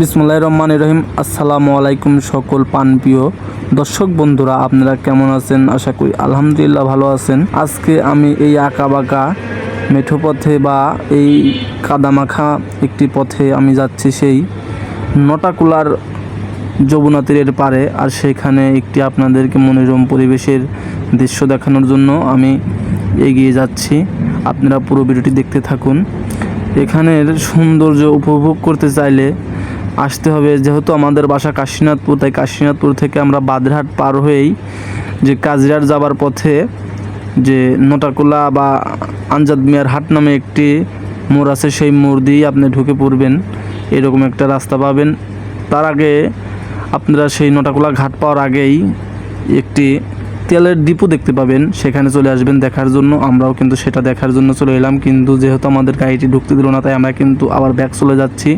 বিসমুল্লাহ রহমান রহিম। আসসালামু আলাইকুম সকল পানপ্রিয় দর্শক বন্ধুরা, আপনারা কেমন আছেন? আশা করি আলহামদুলিল্লাহ ভালো আছেন। আজকে আমি এই আঁকা বাঁকা মেঠো পথে বা এই কাদামাখা একটি পথে আমি যাচ্ছি সেই নটাকুলার যমুনা তীরের পারে আর সেখানে একটি আপনাদেরকে মনোরম পরিবেশের দৃশ্য দেখানোর জন্য আমি এগিয়ে যাচ্ছি। আপনারা পুরো ভিডিওটি দেখতে থাকুন। এখানের সৌন্দর্য উপভোগ করতে চাইলে আসতে হবে। যেহেতু আমাদের বাসা কাশীনাথপুর, তাই কাশীনাথপুর থেকে আমরা বাদরহাট পার হয়েই যে কাজিরার যাবার পথে যে নোটাকুলা বা আনজাদ মিয়ার হাট নামে একটি মোড় আছে, সেই মোড় দিয়েই আপনি ঢুকে পড়বেন। এরকম একটা রাস্তা পাবেন। তার আগে আপনারা সেই নোটাকুলা ঘাট পাওয়ার আগেই একটি তেলের ডিপো দেখতে পাবেন, সেখানে চলে আসবেন দেখার জন্য। আমরাও কিন্তু সেটা দেখার জন্য চলে এলাম, কিন্তু যেহেতু আমাদের গাড়িটি ঢুকতে দিল না, তাই আমরা কিন্তু আবার ব্যাক চলে যাচ্ছি।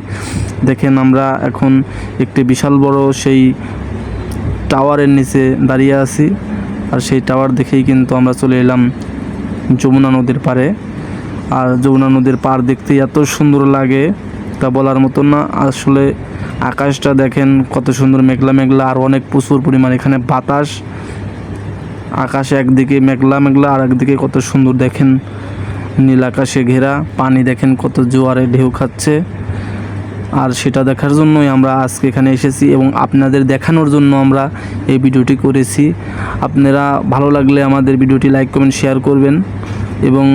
দেখেন আমরা এখন একটি বিশাল বড় সেই টাওয়ারের নিচে দাঁড়িয়ে আছি, আর সেই টাওয়ার দেখেই কিন্তু আমরা চলে এলাম যমুনা নদীর পাড়ে। আর যমুনা নদীর পাড় দেখতে এত সুন্দর লাগে, তা বলার মতো না। আসলে আকাশটা দেখেন কত সুন্দর, মেঘলা মেঘলা, আর অনেক প্রচুর পরিমাণ এখানে বাতাস। আকাশ একদিকে মেঘলা মেঘলা আর একদিকে কত সুন্দর দেখেন নীল আকাশে ঘেরা, পানি দেখেন কত জোয়ারে ঢেউ খাচ্ছে। আর সেটা দেখার জন্যই আমরা আজকে এখানে এসেছি এবং আপনাদের দেখানোর জন্য আমরা এই ভিডিওটি করেছি। আপনারা ভালো লাগলে আমাদের ভিডিওটি লাইক, কমেন্ট, শেয়ার করবেন এবং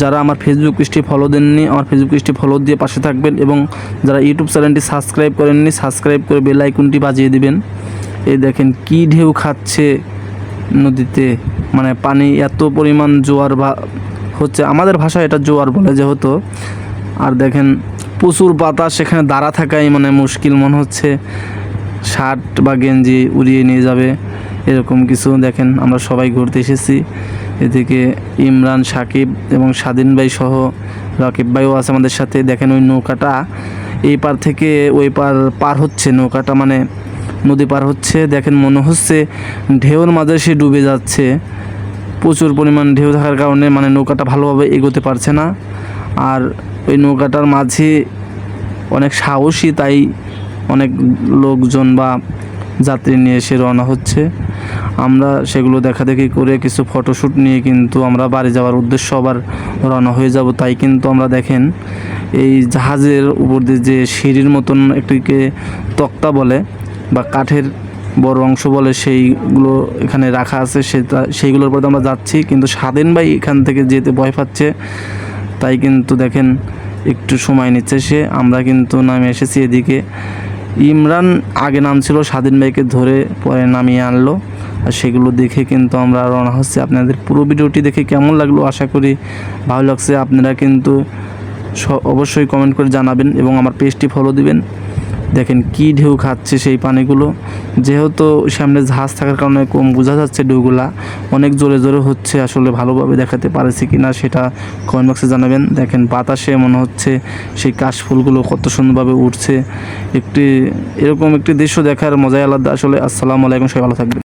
যারা আমার ফেসবুক পেজটি ফলো দেননি, আমার ফেসবুক পেজটি ফলো দিয়ে পাশে থাকবেন এবং যারা ইউটিউব চ্যানেলটি সাবস্ক্রাইব করেননি সাবস্ক্রাইব করে বেল বাজিয়ে দিবেন। এই দেখেন কি ঢেউ খাচ্ছে। নদীতে মানে পানি এত পরিমাণ জোয়ার বা হচ্ছে, আমাদের ভাষায় এটা জোয়ার বলে যেহেতু। আর দেখেন, প্রচুর বাতাস সেখানে দাঁড়া থাকাই মানে মুশকিল, মনে হচ্ছে শার্ট বা গেঞ্জি উড়িয়ে নিয়ে যাবে, এরকম কিছু। দেখেন, আমরা সবাই ঘুরতে এসেছি। এদিকে ইমরান, সাকিব এবং স্বাধীন ভাই সহ রাকিব ভাইও আছে আমাদের সাথে। দেখেন ওই নৌকাটা, এই পার থেকে ওই পার পার হচ্ছে নৌকাটা মানে নদী পার হচ্ছে। দেখেন মনে হচ্ছে ঢেউর মাঝে সে ডুবে যাচ্ছে। প্রচুর পরিমাণ ঢেউ থাকার কারণে মানে নৌকাটা ভালোভাবে এগোতে পারছে না। আর ওই নৌকাটার মাঝে অনেক সাহসী তাই অনেক লোকজন বা যাত্রী নিয়ে এসে রওনা হচ্ছে। আমরা সেগুলো দেখা দেখি করে কিছু ফটোশ্যুট নিয়ে কিন্তু আমরা বাড়ি যাওয়ার উদ্দেশ্য আবার রওনা হয়ে যাব। তাই কিন্তু আমরা দেখেন এই জাহাজের উপর দিয়ে যে সিঁড়ির মতন একটিকে তক্তা বলে বা কাঠের বড় অংশ বলে সেইগুলো এখানে রাখা আছে, সেটা, সেইগুলোর উপর আমরা যাচ্ছি, কিন্তু স্বাধীন ভাই এখান থেকে যেতে ভয় পাচ্ছে। তাই কিন্তু দেখেন, একটু সময় নিচ্ছে সে, আমরা কিন্তু নামে এসেছি এদিকে। ইমরান আগে নাম ছিল স্বাধীন ভাইকে ধরে পরে নামিয়ে আনলো। আর সেগুলো দেখে কিন্তু আমরা রওনা হচ্ছে। আপনাদের পুরো ভিডিওটি দেখে কেমন লাগল? আশা করি ভালো লাগছে। আপনারা কিন্তু অবশ্যই কমেন্ট করে জানাবেন এবং আমার পেজটি ফলো দিবেন। দেখেন কি ঢেউ খাচ্ছে সেই পানিগুলো। যেহেতু সামনে জাহাজ থাকার কারণে কম বোঝা যাচ্ছে ঢেউগুলা, অনেক জোরে জোরে হচ্ছে আসলে ভালোভাবে দেখাতে পারেছি কি না সেটা কমেন্ট বক্সে জানাবেন। দেখেন বাতাসে মনে হচ্ছে সেই কাশফুলগুলো কত সুন্দরভাবে উঠছে। একটি, এরকম একটি দৃশ্য দেখার মজাই আলাদা। আসলে আসসালামু আলাইকুম, সবাই ভালো থাকবেন।